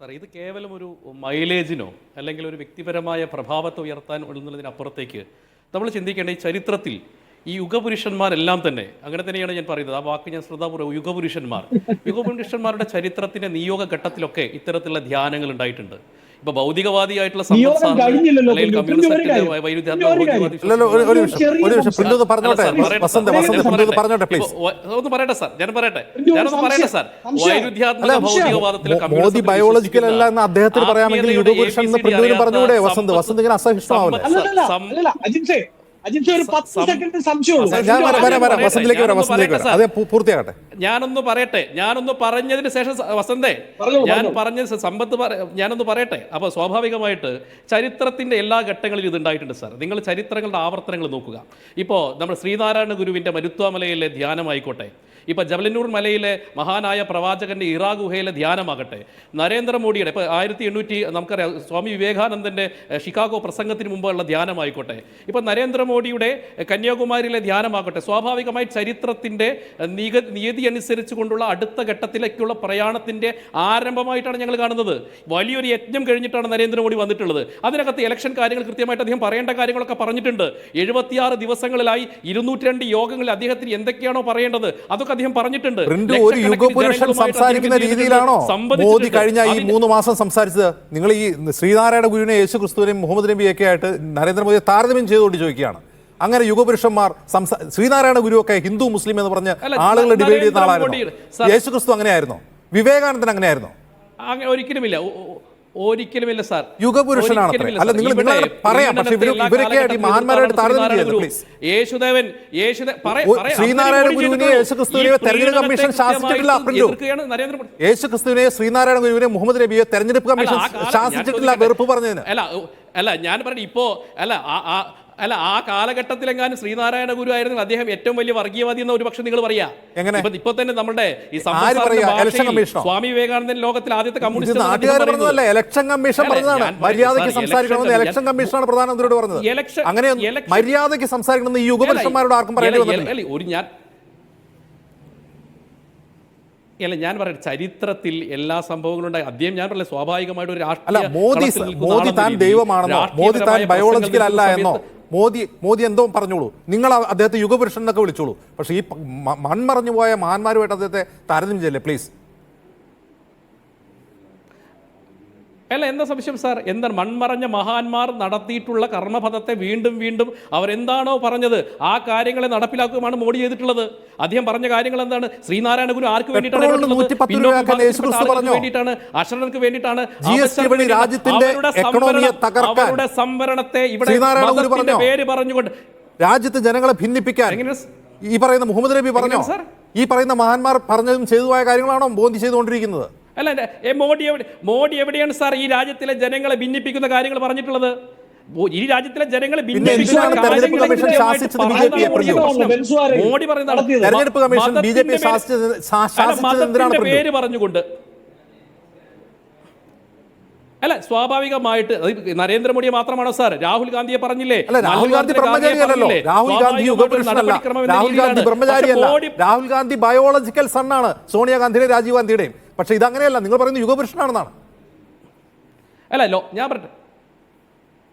Sir ഇത് കേവലം ഒരു മൈലേജിനോ അല്ലെങ്കിൽ ഒരു വ്യക്തിപരമായ പ്രഭാവത്തെ ഉയർത്താൻ എന്നുള്ളതിനപ്പുറത്തേക്ക് നമ്മൾ ചിന്തിക്കേണ്ട ഈ ചരിത്രത്തിൽ ഈ യുഗപുരുഷന്മാരെല്ലാം തന്നെ അങ്ങനെ തന്നെയാണ് ഞാൻ പറയുന്നത്. ആ വാക്ക് ഞാൻ ശ്രദ്ധാപൂർവം യുഗപുരുഷന്മാർ. യുഗപുരുഷന്മാരുടെ ചരിത്രത്തിന്റെ നിയോഗ ഘട്ടത്തിലൊക്കെ ഇത്തരത്തിലുള്ള ധ്യാനങ്ങൾ ഉണ്ടായിട്ടുണ്ട്. ഇപ്പൊ ഭൗതികവാദിയായിട്ടുള്ള ഒന്ന് പറയട്ടെ, വസന്ത് സാർ, വസന്ത് ഞാൻ പറയട്ടെ. ഞാനൊന്ന് പറയട്ടെ സാർ. വൈരുദ്ധ്യാത്മക അല്ല, മോദി ബയോളജിക്കൽ അല്ല എന്ന് അദ്ദേഹത്തിന് പറയാമെങ്കിൽ യുഗപുരുഷൻ പറഞ്ഞുകൂടെ വസന്ത്? വസന്ത് ഇങ്ങനെ അസഹിഷ്ണുമാവില്ലേ അജിൻസേ ഒരു പത്ത് സെക്കൻഡ് സംശയമുള്ളൂ ഞാനൊന്ന് വസന്തിലേക്ക് പറയട്ടെ, ഞാനൊന്ന് പറയട്ടെ. ഞാനൊന്ന് പറഞ്ഞതിന് ശേഷം വസന്തേ ഞാൻ പറഞ്ഞ. സമ്പത്ത് ഞാനൊന്ന് പറയട്ടെ. അപ്പോൾ സ്വാഭാവികമായിട്ട് ചരിത്രത്തിന്റെ എല്ലാ ഘട്ടങ്ങളിലും ഇത് ഉണ്ടായിട്ടുണ്ട് സാർ. നിങ്ങൾ ചരിത്രങ്ങളുടെ ആവർത്തനങ്ങൾ നോക്കുക. ഇപ്പോ നമ്മൾ ശ്രീനാരായണ ഗുരുവിന്റെ മരുത്വാമലയിലെ ധ്യാനമായിക്കോട്ടെ. ഇപ്പൊ ജബലന്നൂർ മലയിലെ മഹാനായ പ്രവാചകന്റെ ഇറാ ഗുഹയിലെ ധ്യാനമാകട്ടെ. നരേന്ദ്രമോദിയുടെ ഇപ്പൊ ആയിരത്തി എണ്ണൂറ്റി നമുക്കറിയാം സ്വാമി വിവേകാനന്ദന്റെ ഷിക്കാഗോ പ്രസംഗത്തിന് മുമ്പുള്ള ധ്യാനമായിക്കോട്ടെ. ഇപ്പൊ നരേന്ദ്രമോദിയുടെ എഹ്, കന്യാകുമാരിയിലെ ധ്യാനമാകട്ടെ. സ്വാഭാവികമായി ചരിത്രത്തിന്റെ നിക നിയതി അനുസരിച്ച് കൊണ്ടുള്ള അടുത്ത ഘട്ടത്തിലേക്കുള്ള പ്രയാണത്തിന്റെ ആരംഭമായിട്ടാണ് ഞങ്ങൾ കാണുന്നത്. വലിയൊരു യജ്ഞം കഴിഞ്ഞിട്ടാണ് നരേന്ദ്രമോദി വന്നിട്ടുള്ളത്. അതിനകത്ത് ഇലക്ഷൻ കാര്യങ്ങൾ കൃത്യമായിട്ട് അദ്ദേഹം പറയേണ്ട കാര്യങ്ങളൊക്കെ പറഞ്ഞിട്ടുണ്ട്. എഴുപത്തിയാറ് ദിവസങ്ങളിലായി ഇരുന്നൂറ്റി രണ്ട് യോഗങ്ങളിൽ അദ്ദേഹത്തിന് എന്തൊക്കെയാണോ പറയേണ്ടത് അതൊക്കെ അദ്ദേഹം പറഞ്ഞിട്ടുണ്ട്. സംസാരിക്കുന്ന രീതിയിലാണോ. മോദി കഴിഞ്ഞ ഈ മൂന്ന് മാസം സംസാരിച്ചത്? നിങ്ങൾ ഈ ശ്രീനാരായണ ഗുരുവിനെ യേശു ക്രിസ്തുവിനെയും മുഹമ്മദ് നബിയൊക്കെ ആയിട്ട് നരേന്ദ്രമോദിയെ താരതമ്യം ചെയ്തുകൊണ്ട് ചോദിക്കുകയാണ്. അങ്ങനെ യുഗപുരുഷന്മാർ ശ്രീനാരായണ ഗുരുവൊക്കെ ഹിന്ദു മുസ്ലിം എന്ന് പറഞ്ഞ് ആളുകളെ ആളുകൾ ഡിവൈഡ് ചെയ്യുന്ന ആളായിരുന്നു. യേശുക്രിസ്തു യേശു ക്രിസ്തു അങ്ങനെയായിരുന്നോ. വിവേകാനന്ദൻ അങ്ങനെയായിരുന്നു. അങ്ങനെ ഒരിക്കലുമില്ല. ഒരിക്കലുമില്ല സാർ. യുഗപുരുഷനാണ് അല്ല, നിങ്ങൾ- പറയാം. പക്ഷേ ഇവരൊക്കെ മഹാന്മാരായിട്ട് താരതമ്യം. യേശുദേവൻ. ശ്രീനാരായണ ഗുരുവിനെ മോദി യേശു ക്രിസ്തുവിനെ ഈ തെരഞ്ഞെടുപ്പ് കമ്മീഷൻ ശാസിച്ചിട്ടില്ല, കൃത്യമായിട്ട് പ്രിന്റു. എതിർക്കുകയാണ് നരേന്ദ്രമോദി. യേശു ക്രിസ്തുവിനെ ശ്രീനാരായണ ഗുരുവിനെ മുഹമ്മദ് നബിയെ തെരഞ്ഞെടുപ്പ് കമ്മീഷൻ ശാസിച്ചിട്ടില്ല വെറുപ്പ് പറഞ്ഞതിന്. അല്ല അല്ല ഞാൻ പറഞ്ഞു ഇപ്പോ അല്ല അല്ല ആ കാലഘട്ടത്തിലെങ്ങാനും ശ്രീനാരായണ ഗുരു ആയിരുന്നെങ്കിൽ അദ്ദേഹം ഏറ്റവും വലിയ വർഗീയവാദി എന്ന ഒരു പക്ഷെ നിങ്ങൾ പറയാ? ഇപ്പൊ ഇപ്പൊ തന്നെ നമ്മുടെ ഈ? സ്വാമി വിവേകാനന്ദൻ ലോകത്തിൽ ആദ്യത്തെ കമ്മ്യൂണിസ്റ്റ് ഇലക്ഷൻ കമ്മീഷൻ അല്ല, പറഞ്ഞതാണ്. മര്യാദയ്ക്ക് സംസാരിക്കണമെന്ന് ഇലക്ഷൻ കമ്മീഷനാണ് പ്രധാനമന്ത്രിയോട് പറഞ്ഞത്. അങ്ങനെ ഇലക്ഷൻ- മര്യാദയ്ക്ക് സംസാരിക്കണമെന്ന് ഈ യുഗപുരുഷന്മാരോട് ആർക്കും പറയേണ്ടി അല്ല, അല്ല, ഒരു ഞാൻ അല്ല ഞാൻ പറയട്ടെ ചരിത്രത്തിൽ എല്ലാ സംഭവങ്ങളും ഉണ്ടായി അദ്ദേഹം ഞാൻ പറയുന്നത് സ്വാഭാവികമായിട്ട് ഒരു രാഷ്ട്രീയ മോദി മോദി താൻ ദൈവമാണെന്നോ? മോദി താൻ ബയോളജിക്കൽ അല്ല എന്നോ? മോദി മോദി എന്തോ പറഞ്ഞോളൂ. നിങ്ങൾ അദ്ദേഹത്തെ യുഗപുരുഷൻ എന്നൊക്കെ വിളിച്ചോളൂ. പക്ഷേ ഈ മൺമറഞ്ഞു പോയ മഹാന്മാരുമായിട്ട് അദ്ദേഹത്തെ താരതമ്യം ചെയ്യല്ലേ? പ്ലീസ് അല്ല എന്താ സംശയം സാർ എന്താണ് മൺമറഞ്ഞ മഹാന്മാർ നടത്തിയിട്ടുള്ള കർമ്മപഥത്തെ വീണ്ടും വീണ്ടും അവരെന്താണോ പറഞ്ഞത് ആ കാര്യങ്ങളെ നടപ്പിലാക്കുകയാണ് മോഡി ചെയ്തിട്ടുള്ളത് അദ്ദേഹം പറഞ്ഞ കാര്യങ്ങൾ എന്താണ് ശ്രീനാരായണ ഗുരു ആർക്ക് വേണ്ടിയിട്ടാണ് പെട്രോളിന് ഇടപെട്ടത്? 110 പിന്നോക്ക രൂപയാക്കാൻ യേശു വിഭാഗത്തിൽപ്പെട്ട ക്രിസ്തു ആളുകൾക്ക് പറഞ്ഞോ? വേണ്ടിയിട്ടാണ് രാജ്യത്തിന്റെ അവരുടെ സംവരണത്തെ ഇവിടെ? പേര് പറഞ്ഞുകൊണ്ട് രാജ്യത്തെ ജനങ്ങളെ ഭിന്നിപ്പിക്കാൻ ഈ പറയുന്ന മുഹമ്മദ് നബി പറഞ്ഞോ? ഈ പറയുന്ന മഹാന്മാർ പറഞ്ഞതും ചെയ്തതുമായ കാര്യങ്ങളാണോ ബോന്തി ചെയ്തുകൊണ്ടിരിക്കുന്നത് അല്ല എ മോഡി എവിടെ മോഡി എവിടെയാണ് സാർ ഈ രാജ്യത്തിലെ ജനങ്ങളെ ഭിന്നിപ്പിക്കുന്ന കാര്യങ്ങൾ പറഞ്ഞിട്ടുള്ളത്? ഈ രാജ്യത്തിലെ ജനങ്ങളെ മോഡി പേര്- പറഞ്ഞുകൊണ്ട്. അല്ല സ്വാഭാവികമായിട്ട് നരേന്ദ്രമോദിയെ മാത്രമാണോ സാർ? രാഹുൽ ഗാന്ധിയെ പറഞ്ഞില്ലേ? രാഹുൽ ഗാന്ധി ബ്രഹ്മചാരി ബ്രഹ്മചാരിയല്ലല്ലോ രാഹുൽ ഗാന്ധി രാഹുൽ ഗാന്ധി. ബ്രഹ്മചാരിയല്ല. രാഹുൽ ഗാന്ധി ബയോളജിക്കൽ സണ്ണാണ് സോണിയാഗാന്ധിയുടെയും രാജീവ് ഗാന്ധിയുടെയും. പക്ഷെ ഇതങ്ങനെയല്ല. നിങ്ങൾ പറയുന്നത് യുഗപുരുഷനാണെന്നാണ്. അല്ല ലോ ഞാൻ പറയട്ടെ.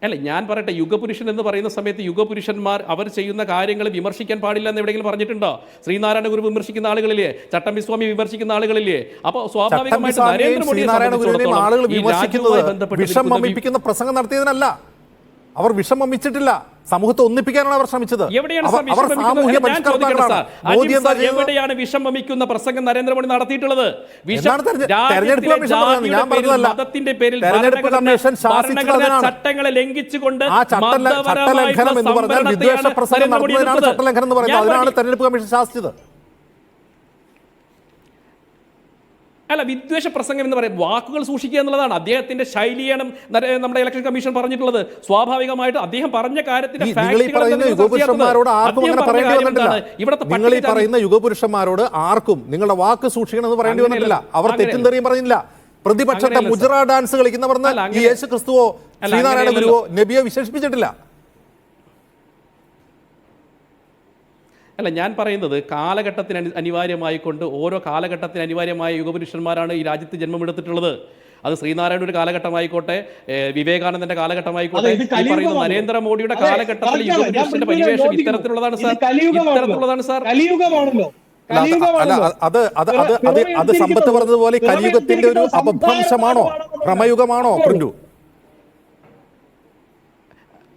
അല്ല ഞാൻ പറയട്ടെ യുഗപുരുഷൻ എന്ന് പറയുന്ന സമയത്ത് യുഗപുരുഷന്മാർ അവർ ചെയ്യുന്ന കാര്യങ്ങൾ വിമർശിക്കാൻ പാടില്ല എന്ന് എവിടെയെങ്കിലും പറഞ്ഞിട്ടുണ്ടോ? ശ്രീനാരായണ ഗുരു വിമർശിക്കുന്ന ആളുകളില്ലേ? ചട്ടമ്പിസ്വാമി വിമർശിക്കുന്ന ആളുകളില്ലേ? അപ്പോൾ സ്വാഭാവികമായിട്ട് നരേന്ദ്രമോദിയെ സംബന്ധിച്ചിടത്തോളം വിമർശിക്കുന്നത് രാജ്യവുമായി ബന്ധപ്പെട്ട് വിഷം നിൽക്കുന്ന വി- വമിപ്പിക്കുന്ന പ്രസംഗം നടത്തിയതിനല്ല. അവർ വിഷമിച്ചിട്ടില്ല സമൂഹത്തെ ഒന്നിപ്പിക്കാനാണ് അവർ ശ്രമിച്ചത്. എവിടെയാണ് വിഷമിക്കുന്ന പ്രസംഗം നരേന്ദ്രമോദി നടത്തിയിട്ടുള്ളത്? പേരിൽ, മതത്തിന്റെ ചട്ടങ്ങളെ ലംഘിച്ചുകൊണ്ട് ചട്ടലംഘനം എന്ന് പറഞ്ഞാൽ വിദ്വേഷ പ്രസംഗം നടത്തുന്നതിനാണ് ചട്ടലംഘനം എന്ന് പറയുന്നത്. അതിനാണ് തെരഞ്ഞെടുപ്പ് കമ്മീഷൻ ശാസിച്ചത്. അല്ല വിദ്വേഷ പ്രസംഗം എന്ന് പറയുന്നത് വാക്കുകൾ സൂക്ഷിക്കുക എന്നുള്ളതാണ്. അദ്ദേഹത്തിന്റെ ശൈലിയാണ് നമ്മുടെ ഇലക്ഷൻ കമ്മീഷൻ പറഞ്ഞിട്ടുള്ളത്. സ്വാഭാവികമായിട്ട് അദ്ദേഹം പറഞ്ഞ കാര്യത്തിന്റെ ഈ നിങ്ങൾ ഈ പറയുന്ന യുഗപുരുഷന്മാരോട് ആർക്കും നിങ്ങളുടെ വാക്ക് സൂക്ഷിക്കണം എന്ന് പറയേണ്ടി വന്നിട്ടില്ല. അവർ അങ്ങനെയല്ല. തെറ്റും തെറിയും പറഞ്ഞില്ല. പ്രതിപക്ഷത്തെ മുജറ ഡാൻസ് കളിക്കുന്നവർ യേശു ക്രിസ്തുവോ ശ്രീനാരായണ ഗുരുവോ നബിയോ വിശേഷിപ്പിച്ചിട്ടില്ല. അല്ല ഞാൻ പറയുന്നത് കാലഘട്ടത്തിന് അനു അനിവാര്യമായി കൊണ്ട് ഓരോ കാലഘട്ടത്തിന് അനിവാര്യമായ യുഗപുരുഷന്മാരാണ് ഈ രാജ്യത്ത് ജന്മമെടുത്തിട്ടുള്ളത്. അത് ശ്രീനാരായണ ഒരു കാലഘട്ടമായിക്കോട്ടെ വിവേകാനന്ദന്റെ കാലഘട്ടമായിക്കോട്ടെ ഈ പറയുന്ന. നരേന്ദ്രമോദിയുടെ കാലഘട്ടത്തിൽ യുഗപുരുഷന്റെ പരിവേഷം. ഇത്തരത്തിലുള്ളതാണ് ഇത് സാർ. ഇത്തരത്തിലുള്ളതാണ് സാർ? കലിയുഗമാണല്ലോ. അല്ല, അത് അത് അത് അത് അത് അത് സമ്പത്ത് പറഞ്ഞതുപോലെ കലിയുഗത്തിന്റെ ഒരു അപഭ്രംശമാണോ ഭ്രമയുഗമാണോ പ്രിന്റു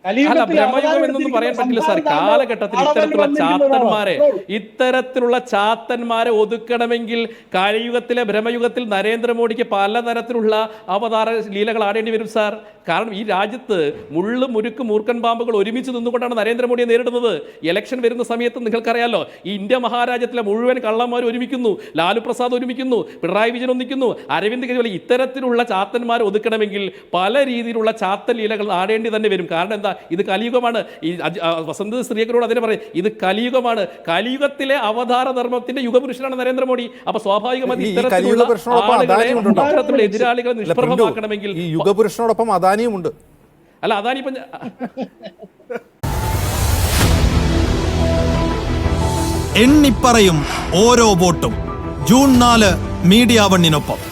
അല്ല ബ്രഹ്മയുഗം എന്നൊന്നും പറയാൻ പറ്റില്ല സാർ കാലഘട്ടത്തിൽ ഇത്തരത്തിലുള്ള ചാത്തന്മാരെ ഇത്തരത്തിലുള്ള ചാത്തന്മാരെ ഒതുക്കണമെങ്കിൽ കലിയുഗത്തിലെ ഭ്രമയുഗത്തിൽ നരേന്ദ്രമോദിക്ക് പലതരത്തിലുള്ള അവതാര ലീലകൾ ആടേണ്ടി വരും സാർ. കാരണം ഈ രാജ്യത്ത് മുള്ള് മുരുക്ക് മൂർക്കൻ പാമ്പുകൾ ഒരുമിച്ച് നിന്നുകൊണ്ടാണ് നരേന്ദ്രമോദിയെ നേരിടുന്നത്. ഇലക്ഷൻ വരുന്ന സമയത്ത് നിങ്ങൾക്കറിയാലോ ഈ ഇന്ത്യ മഹാരാജ്യത്തിലെ മുഴുവൻ കള്ളന്മാർ ഒരുമിക്കുന്നു. ലാലു പ്രസാദ് ഒരുമിക്കുന്നു പിണറായി വിജയൻ ഒന്നിക്കുന്നു. അരവിന്ദ് കെജ്രിവാൾ ഇത്തരത്തിലുള്ള ചാത്തന്മാരെ ഒതുക്കണമെങ്കിൽ പല രീതിയിലുള്ള ചാത്തൻ ലീലകൾ ആടേണ്ടി തന്നെ വരും. കാരണം എന്താ? ഇത് കലിയുഗമാണ്. ഈ വസന്ത സ്ത്രീകളോട് അതിനെ പറയും ഇത് കലിയുഗമാണ്. കലിയുഗത്തിലെ അവതാര ധർമ്മത്തിന്റെ യുഗപുരുഷനാണ് നരേന്ദ്രമോദി. അപ്പൊ സ്വാഭാവികമായി ഇത്തരത്തിലുള്ള എതിരാളികളെ നിഷ്പ്രഭമാക്കണമെങ്കിൽ ഈ യുഗപുരുഷനോടൊപ്പം അദാനിയും ഉണ്ട് അല്ല അദാനി ഇപ്പം എണ്ണിപ്പറയും ഓരോ വോട്ടും. ജൂൺ നാല് മീഡിയ വണ്ണിനൊപ്പം.